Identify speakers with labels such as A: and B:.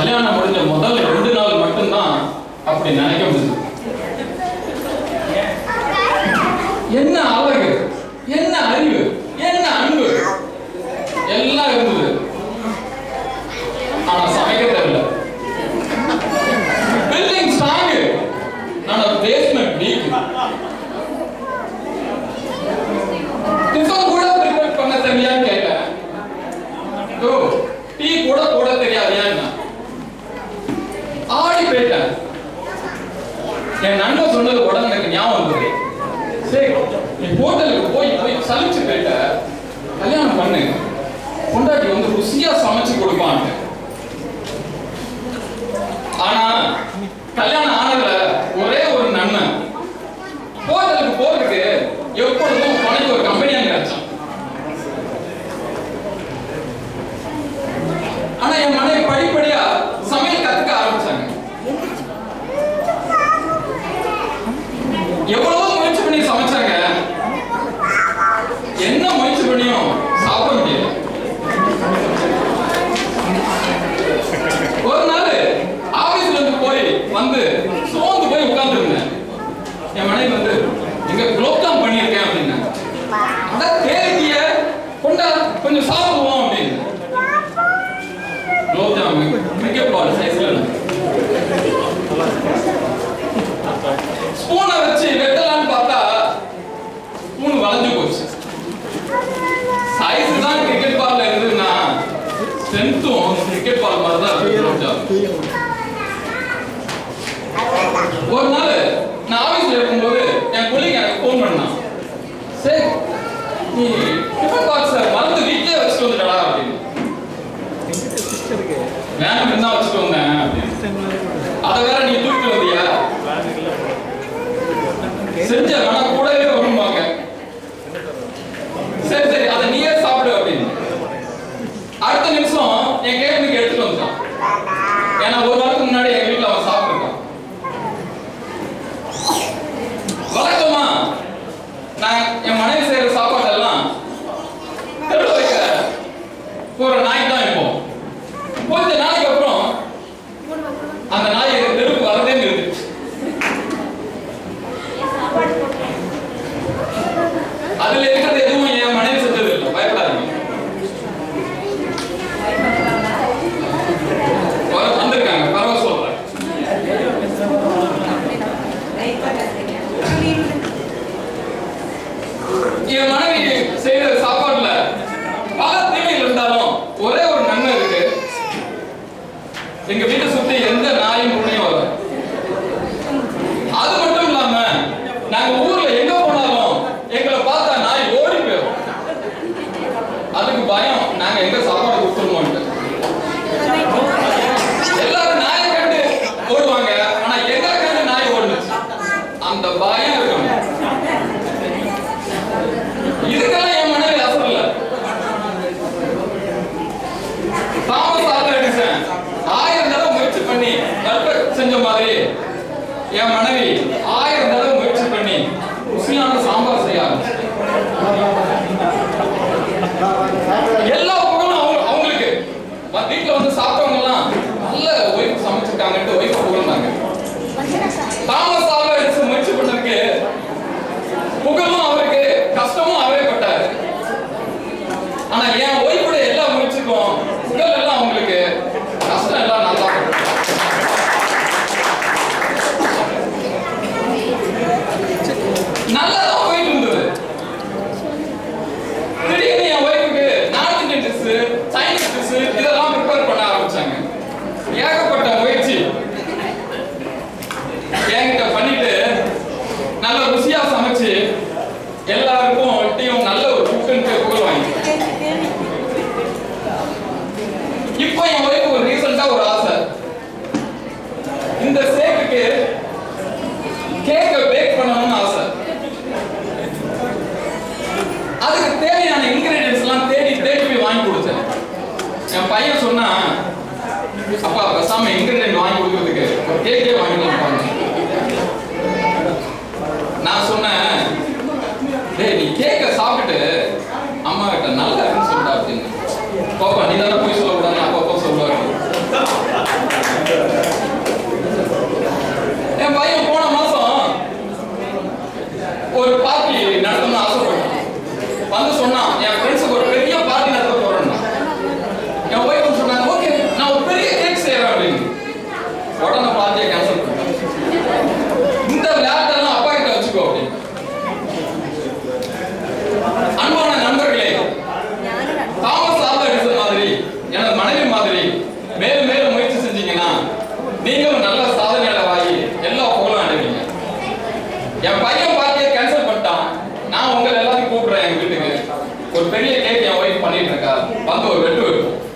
A: கல்யாணம் முடிஞ்ச முதல் ரெண்டு நாள் மட்டும்தான் அப்படி நினைக்க முடியுது. என்ன அழகு என்ன அறிவு என்ன அன்பு? எல்லாம் இருந்தது. ஆனா சமைக்க தெரியல. பில்டிங் ஸ்ட்ராங் ஆனா பேஸ்மெண்ட் வீக் ஆடி போயிட்டாங்க என் நண்பர் சொன்னது உடனே எனக்கு ஞாபகம் வந்தது. சரி நீ ஹோட்டலுக்கு போய் போய் சலிச்சு போயிட்ட கல்யாணம் பண்ணு. பொண்டாட்டி வந்து ருசியா சமைச்சு கொடுப்பான் ஆனா கல்யாணம் ஆனதுல ஒரே ஒரு நன்மை ஹோட்டலுக்கு போறதுக்கு எப்பொழுதும் துணைக்கு ஒரு கம்பெனியா கிடைச்சான் ஆனா என் மனைவி படிப்படியா சமையல் கத்துக்க ஆரம்பிச்சாங்க எவ்வளவோ முயற்சி பண்ணி சமைச்சாங்க. என்ன முயற்சி பண்ணியும் சாப்பிட முடியல. ஒரு நாள் ஆபீஸ்ல இருந்து போய் வந்து சோர்ந்து போய் உட்கார்ந்துருந்தேன். என் மனைவி வந்து இங்க குலோப்ஜாம் பண்ணியிருக்கேன் அப்படின்னா. அந்த தேக்கிய கொண்டா கொஞ்சம் சாப்பிடுவோம் அப்படின்னு. குலோப்ஜாம் கிரிக்கெட் பால் சைஸ்ல ஸ்பூனை ஒரு நாள் நான் ஆபீஸ்ல இருக்கும்போது என் கொல்லிங்க எனக்கு ஃபோன் பண்ணான் சரி நீ டிஃபன் பாக்ஸ் மறந்து வீட்லயே வச்சுட்டு வந்துட்டடா அப்படின்னு. வேணும் தான் வச்சுட்டு வந்தேன் அப்படின்னு. அதை வேற நீ தூக்கிட்டு வந்தியா? செஞ்ச வேணா கூடவே தாமஸ் ஆல்வா எடிசன் ஆயிரம் தடவை முயற்சி பண்ணி கல்ப செஞ்ச மாதிரி என் மனைவி ஆயிரம் தடவை முயற்சி பண்ணி ருசியான சாம்பார் செய்ய எல்லா புகழும் அவங்க அவங்களுக்கு. வீட்டில் வீட்டுல வந்து சாப்பிட்டவங்க எல்லாம் நல்ல ஒய்ஃப் சமைச்சிருக்காங்கன்ட்டு ஒய்ஃப் புகழ்ந்தாங்க தாமஸ் ஆல்வா எடிசன் முயற்சி பண்ணதுக்கு புகழும் அவருக்கு கஷ்டமும் அவரே பட்டாரு ஆனா என் ஒய்ஃபோட எல்லா முயற்சிக்கும் புகழ் எல்லாம் அவங்களுக்கு கஷ்டம் எல்லாம் நல்லா நல்லா தான் போயிட்டு இருந்தது திடீர்னு என் ஒய்ஃபுக்கு north Indian dish Chinese dish இதெல்லாம் ப்ரிப்பேர் பண்ண ஆரம்பிச்சாங்க ஏகப்பட்ட முயற்சி என்கிட்ட பண்ணிட்டு நல்ல ருசியா சமைச்சு எல்லாருக்கும் டீம் நல்ல ஒரு புகழ் வாங்கி இப்போ என் ஒய்ஃப் ஒரு ரீசெண்டா ஒரு ஆசை இந்த சேக்குக்கு கேக்க பேக் பண்ணணும்னு ஆசை அதுக்கு தேவையான இன்கிரீடியன்ஸ் எல்லாம் தேடி தேடி போய் வாங்கி கொடுத்தேன் என் பையன் சொன்னா அப்பா பேசாம இன்கிரீடியன்ட் வாங்கி கொடுக்கறதுக்கு ஒரு கேக்கே வாங்கி கொடுப்பாங்க சொன்னான். என் ஃப்ரெண்ட்ஸுக்கு ஒரு பெரிய பார்ட்டி நடத்த போறேன்னா. என் ஒய்ஃப் சொன்னாங்க ஓகே நான் ஒரு பெரிய கேக் செய்யறேன் அப்படின்னு. உடனே பார்ட்டியை கேன்சல் பண்ணேன். இந்த விளையாட்டெல்லாம் அப்பா கிட்ட வச்சுக்கோ அப்படின்னு. அன்பான நண்பர்களே தாமஸ் ஆல்வா எடிசன் மாதிரி எனது மனைவி மாதிரி மேலும் மேலும் முயற்சி செஞ்சீங்கன்னா நீங்களும் நல்லா என் ஒய்ஃப் பண்ணிட்டு இருக்கா? வந்து ஒரு வெட்டு வைப்போம்.